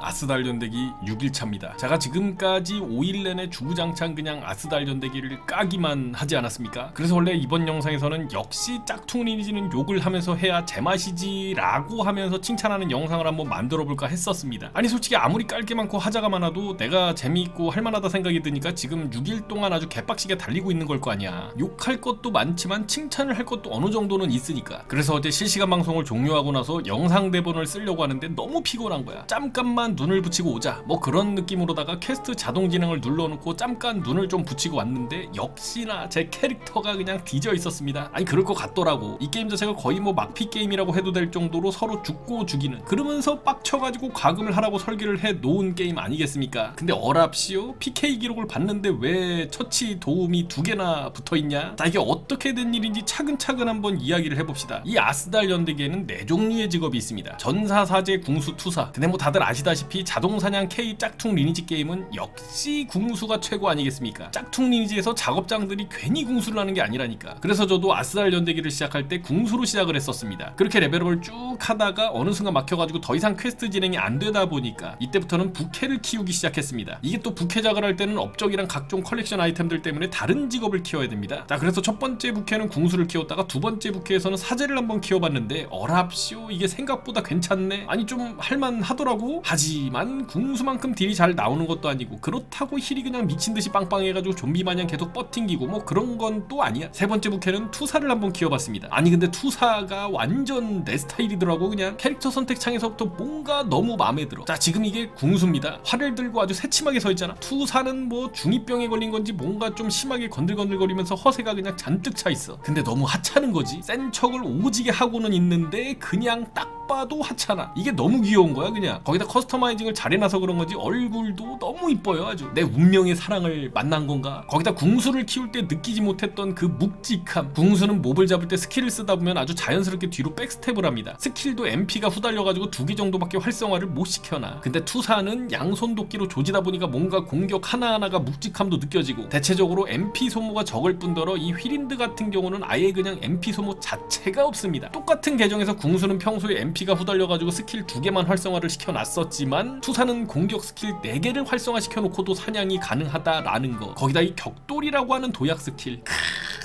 아스달 연대기 6일차입니다. 제가 지금까지 5일 내내 주구장창 그냥 아스달 연대기를 까기만 하지 않았습니까? 그래서 원래 이번 영상에서는 역시 짝퉁 리니지는 욕을 하면서 해야 제맛이지 라고 하면서 칭찬하는 영상을 한번 만들어 볼까 했었습니다. 아니 솔직히 아무리 깔 게 많고 하자가 많아도 내가 재미있고 할만하다 생각이 드니까 지금 6일 동안 아주 개빡시게 달리고 있는 걸 거 아니야. 욕할 것도 많지만 칭찬을 할 것도 어느 정도는 있으니까. 그래서 어제 실시간 방송을 종료하고 나서 영상 대본을 쓰려고 하는데 너무 피곤한 거야. 잠깐만 눈을 붙이고 오자. 뭐 그런 느낌으로다가 퀘스트 자동 진행을 눌러놓고 잠깐 눈을 좀 붙이고 왔는데 역시나 제 캐릭터가 그냥 뒤져 있었습니다. 아니 그럴 것 같더라고. 이 게임 자체가 거의 뭐 막피 게임이라고 해도 될 정도로 서로 죽고 죽이는 그러면서 빡쳐가지고 과금을 하라고 설계를 해 놓은 게임 아니겠습니까? 근데 어랍시오 PK 기록을 봤는데 왜 처치 도움이 두 개나 붙어 있냐? 자 이게 어떻게 된 일인지 차근차근 한번 이야기를 해봅시다. 이 아스달 연대기에는 네 종류의 직업이 있습니다. 전사, 사제, 궁수, 투사. 근데 뭐 다들 아시다시피 자동사냥 K 짝퉁 리니지 게임은 역시 궁수가 최고 아니겠습니까? 짝퉁 리니지에서 작업장들이 괜히 궁수를 하는 게 아니라니까. 그래서 저도 아스달 연대기를 시작할 때 궁수로 시작을 했었습니다. 그렇게 레벨업을 쭉 하다가 어느 순간 막혀가지고 더 이상 퀘스트 진행이 안 되다 보니까 이때부터는 부캐를 키우기 시작했습니다. 이게 또 부캐 작을 할 때는 업적이랑 각종 컬렉션 아이템들 때문에 다른 직업을 키워야 됩니다. 자 그래서 첫 번째 부캐는 궁수를 키웠다가 두 번째 부캐에서는 사제를 한번 키워봤는데 어랍쇼 이게 생각보다 괜찮네. 아니 좀 할만하더라고. 하지 만 궁수만큼 딜이 잘 나오는 것도 아니고 그렇다고 힐이 그냥 미친 듯이 빵빵해가지고 좀비 마냥 계속 버팅기고 뭐 그런 건 또 아니야. 세 번째 부캐는 투사를 한번 키워봤습니다. 아니 근데 투사가 완전 내 스타일이더라고 그냥 캐릭터 선택 창에서부터 뭔가 너무 마음에 들어. 자 지금 이게 궁수입니다. 활을 들고 아주 새침하게 서 있잖아. 투사는 뭐 중이병에 걸린 건지 뭔가 좀 심하게 건들건들거리면서 허세가 그냥 잔뜩 차 있어. 근데 너무 하찮은 거지. 센 척을 오지게 하고는 있는데 그냥 딱 봐도 하찮아. 이게 너무 귀여운 거야 그냥. 거기다 커스터마이징을 잘 해놔서 그런 건지 얼굴도 너무 이뻐요 아주. 내 운명의 사랑을 만난 건가? 거기다 궁수를 키울 때 느끼지 못했던 그 묵직함. 궁수는 몹을 잡을 때 스킬을 쓰다 보면 아주 자연스럽게 뒤로 백스텝을 합니다. 스킬도 MP가 후달려가지고 두 개 정도밖에 활성화를 못 시켜놔. 근데 투사는 양손 도끼로 조지다 보니까 뭔가 공격 하나하나가 묵직함도 느껴지고 대체적으로 MP 소모가 적을 뿐더러 이 휘린드 같은 경우는 아예 그냥 MP 소모 자체가 없습니다. 똑같은 계정에서 궁수는 평소에 MP 가 후달려가지고 스킬 두 개만 활성화를 시켜놨었지만 투사는 공격 스킬 네 개를 활성화시켜놓고도 사냥이 가능하다라는 거. 거기다 이 격돌이라고 하는 도약 스킬. 크,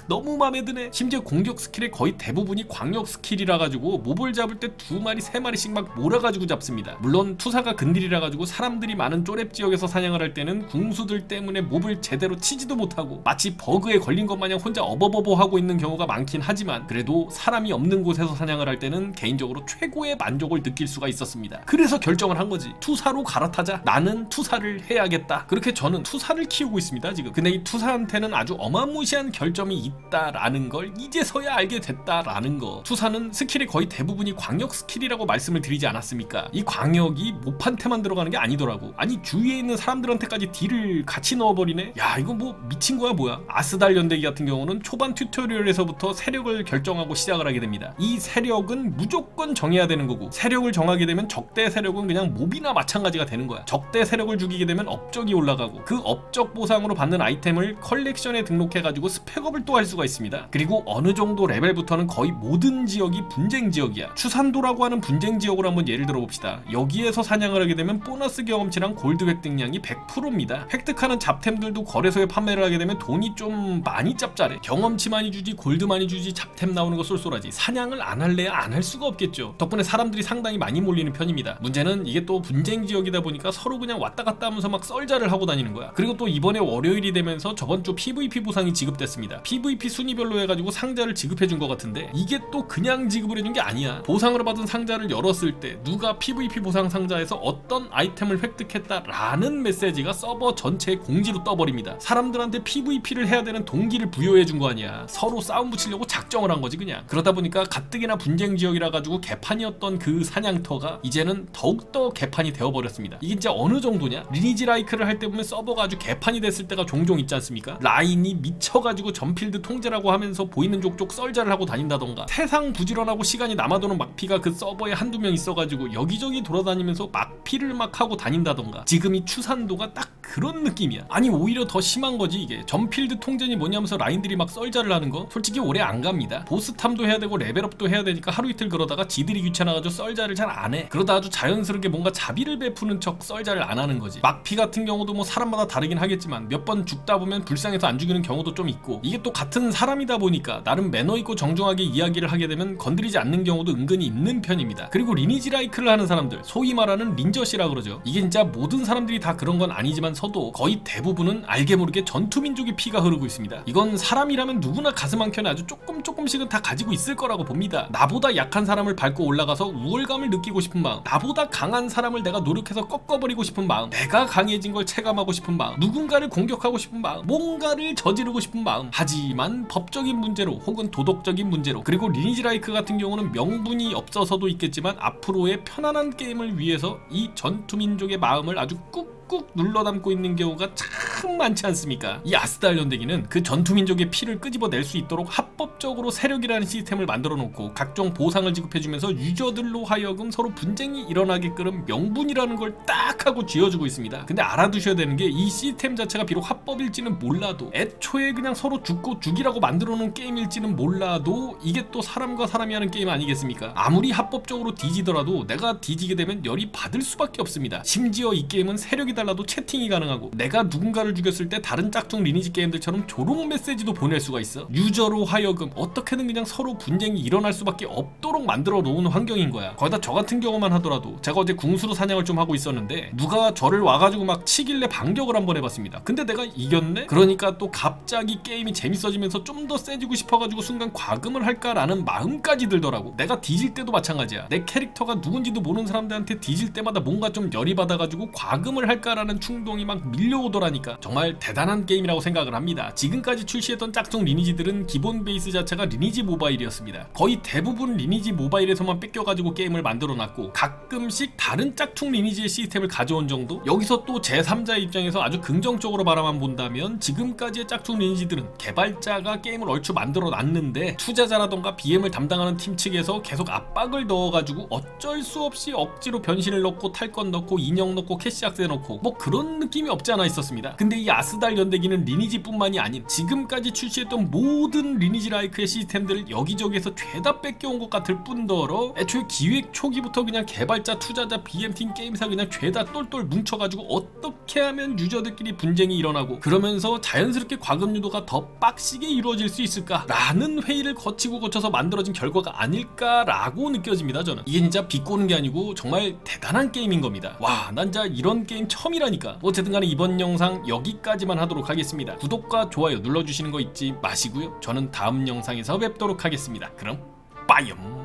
너무 마음에 드네. 심지어 공격 스킬의 거의 대부분이 광역 스킬이라 가지고 몹을 잡을 때 두 마리 세 마리씩 막 몰아가지고 잡습니다. 물론 투사가 근딜이라 가지고 사람들이 많은 쪼렙 지역에서 사냥을 할 때는 궁수들 때문에 몹을 제대로 치지도 못하고 마치 버그에 걸린 것 마냥 혼자 어버버버 하고 있는 경우가 많긴 하지만 그래도 사람이 없는 곳에서 사냥을 할 때는 개인적으로 최고의 만족을 느낄 수가 있었습니다. 그래서 결정을 한 거지. 투사로 갈아타자. 나는 투사를 해야겠다. 그렇게 저는 투사를 키우고 있습니다 지금. 근데 이 투사한테는 아주 어마무시한 결점이 있다라는 걸 이제서야 알게 됐다라는 거. 투사는 스킬의 거의 대부분이 광역 스킬이라고 말씀을 드리지 않았습니까? 이 광역이 모판테만 들어가는 게 아니더라고. 아니 주위에 있는 사람들한테까지 딜을 같이 넣어버리네. 야 이거 뭐 미친 거야 뭐야? 아스달 연대기 같은 경우는 초반 튜토리얼에서부터 세력을 결정하고 시작을 하게 됩니다. 이 세력은 무조건 정해야 되는 거고 세력을 정하게 되면 적대 세력은 그냥 몹이나 마찬가지가 되는 거야. 적대 세력을 죽이게 되면 업적이 올라가고 그 업적 보상으로 받는 아이템을 컬렉션에 등록해가지고 스펙업을 또 할 수가 있습니다. 그리고 어느 정도 레벨부터는 거의 모든 지역이 분쟁 지역이야. 추산도라고 하는 분쟁 지역으로 한번 예를 들어 봅시다. 여기에서 사냥을 하게 되면 보너스 경험치랑 골드 획득량이 100%입니다. 획득하는 잡템들도 거래소에 판매를 하게 되면 돈이 좀 많이 짭짤해. 경험치 많이 주지, 골드 많이 주지, 잡템 나오는 거 쏠쏠하지. 사냥을 안 할래야 안 할 수가 없겠죠. 덕분에 사람들이 상당히 많이 몰리는 편입니다. 문제는 이게 또 분쟁 지역이다 보니까 서로 그냥 왔다 갔다 하면서 막 썰자를 하고 다니는 거야. 그리고 또 이번에 월요일이 되면서 저번 주 PVP 보상이 지급됐습니다. PVP 순위별로 해가지고 상자를 지급해 준 것 같은데 이게 또 그냥 지급을 해준 게 아니야. 보상으로 받은 상자를 열었을 때 누가 PVP 보상 상자에서 어떤 아이템을 획득했다라는 메시지가 서버 전체에 공지로 떠버립니다. 사람들한테 PVP를 해야 되는 동기를 부여해 준 거 아니야. 서로 싸움 붙이려고 작정을 한 거지 그냥. 그러다 보니까 가뜩이나 분쟁 지역이라 가지고 개판이었던 그 사냥터가 이제는 더욱더 개판이 되어버렸습니다. 이게 진짜 어느 정도냐? 리니지 라이크를 할 때 보면 서버가 아주 개판이 됐을 때가 종종 있지 않습니까? 라인이 미쳐가지고 전필드 통제라고 하면서 보이는 족족 썰자를 하고 다닌다던가 세상 부지런하고 시간이 남아도는 막피가 그 서버에 한두 명 있어가지고 여기저기 돌아다니면서 막피를 막 하고 다닌다던가 지금 이 추산도가 딱 그런 느낌이야 아니 오히려 더 심한 거지 이게 전필드 통제니 뭐냐면서 라인들이 막 썰자를 하는 거 솔직히 오래 안 갑니다 보스 탐도 해야 되고 레벨업도 해야 되니까 하루 이틀 그러다가 지들이 귀찮아가지고 썰자를 잘 안 해. 그러다 아주 자연스럽게 뭔가 자비를 베푸는 척 썰자를 안 하는 거지. 막피 같은 경우도 뭐 사람마다 다르긴 하겠지만 몇 번 죽다 보면 불쌍해서 안 죽이는 경우도 좀 있고 이게 또 같은 사람이다 보니까 나름 매너 있고 정중하게 이야기를 하게 되면 건드리지 않는 경우도 은근히 있는 편입니다. 그리고 리니지 라이크를 하는 사람들, 소위 말하는 린저시라 그러죠. 이게 진짜 모든 사람들이 다 그런 건 아니지만서도 거의 대부분은 알게 모르게 전투 민족의 피가 흐르고 있습니다. 이건 사람이라면 누구나 가슴 한켠에 아주 조금 조금씩은 다 가지고 있을 거라고 봅니다. 나보다 약한 사람을 밟고 올라가서 우월감을 느끼고 싶은 마음, 나보다 강한 사람을 내가 노력해서 꺾어버리고 싶은 마음, 내가 강해진 걸 체감하고 싶은 마음, 누군가를 공격하고 싶은 마음, 뭔가를 저지르고 싶은 마음. 하지만 법적인 문제로 혹은 도덕적인 문제로 그리고 리니지 라이크 같은 경우는 명분이 없어서도 있겠지만 앞으로의 편안한 게임을 위해서 이 전투 민족의 마음을 아주 꾹꾹 눌러 담고 있는 경우가 참 많지 않습니까? 이 아스달 연대기는 그 전투 민족의 피를 끄집어낼 수 있도록 합법적으로 세력이라는 시스템을 만들어 놓고 각종 보상을 지급해주면서 유저들로 하여금 서로 분쟁이 일어나게 끓은 명분이라는 걸 딱 하고 쥐어주고 있습니다. 근데 알아두셔야 되는 게 이 시스템 자체가 비록 합법일지는 몰라도 애초에 그냥 서로 죽고 죽이라고 만들어 놓은 게임일지는 몰라도 이게 또 사람과 사람이 하는 게임 아니겠습니까? 아무리 합법적으로 뒤지더라도 내가 뒤지게 되면 열이 받을 수밖에 없습니다. 심지어 이 게임은 세력이 달라도 채팅이 가능하고 내가 누군가를 죽였을 때 다른 짝퉁 리니지 게임들처럼 조롱 메시지도 보낼 수가 있어. 유저로 하여금 어떻게든 그냥 서로 분쟁이 일어날 수밖에 없도록 만들어 놓은 환경인 거야. 거기다 저 같은 경우만 하더라도 제가 어제 궁수로 사냥을 좀 하고 있었는데 누가 저를 와가지고 막 치길래 반격을 한번 해봤습니다. 근데 내가 이겼네? 그러니까 또 갑자기 게임이 재밌어지면서 좀 더 세지고 싶어가지고 순간 과금을 할까라는 마음까지 들더라고. 내가 뒤질 때도 마찬가지야. 내 캐릭터가 누군지도 모르는 사람들한테 뒤질 때마다 뭔가 좀 열이 받아가지고 과금을 할까 라는 충동이 막 밀려오더라니까. 정말 대단한 게임이라고 생각을 합니다. 지금까지 출시했던 짝퉁 리니지들은 기본 베이스 자체가 리니지 모바일이었습니다. 거의 대부분 리니지 모바일에서만 뺏겨가지고 게임을 만들어놨고 가끔씩 다른 짝퉁 리니지의 시스템을 가져온 정도? 여기서 또 제3자 입장에서 아주 긍정적으로 바라만 본다면 지금까지의 짝퉁 리니지들은 개발자가 게임을 얼추 만들어 놨는데 투자자라던가 BM을 담당하는 팀 측에서 계속 압박을 넣어가지고 어쩔 수 없이 억지로 변신을 넣고 탈건 넣고 인형 넣고 캐시 악세 넣고 뭐 그런 느낌이 없지 않아 있었습니다. 근데 이 아스달 연대기는 리니지뿐만이 아닌 지금까지 출시했던 모든 리니지 라이크의 시스템들을 여기저기에서 죄다 뺏겨온 것 같을 뿐더러 애초에 기획 초기부터 그냥 개발자, 투자자, BM팀 게임사 그냥 죄다 똘똘 뭉쳐가지고 어떻게 하면 유저들끼리 분쟁이 일어나고 그러면서 자연스럽게 과금 유도가 더 빡시게 이루어질 수 있을까라는 회의를 거치고 거쳐서 만들어진 결과가 아닐까라고 느껴집니다 저는 이게 진짜 비꼬는 게 아니고 정말 대단한 게임인 겁니다 와 난 진짜 이런 게임 처음 이라니까. 어쨌든 간에 이번 영상 여기까지만 하도록 하겠습니다. 구독과 좋아요 눌러주시는 거 잊지 마시고요. 저는 다음 영상에서 뵙도록 하겠습니다. 그럼 빠이엄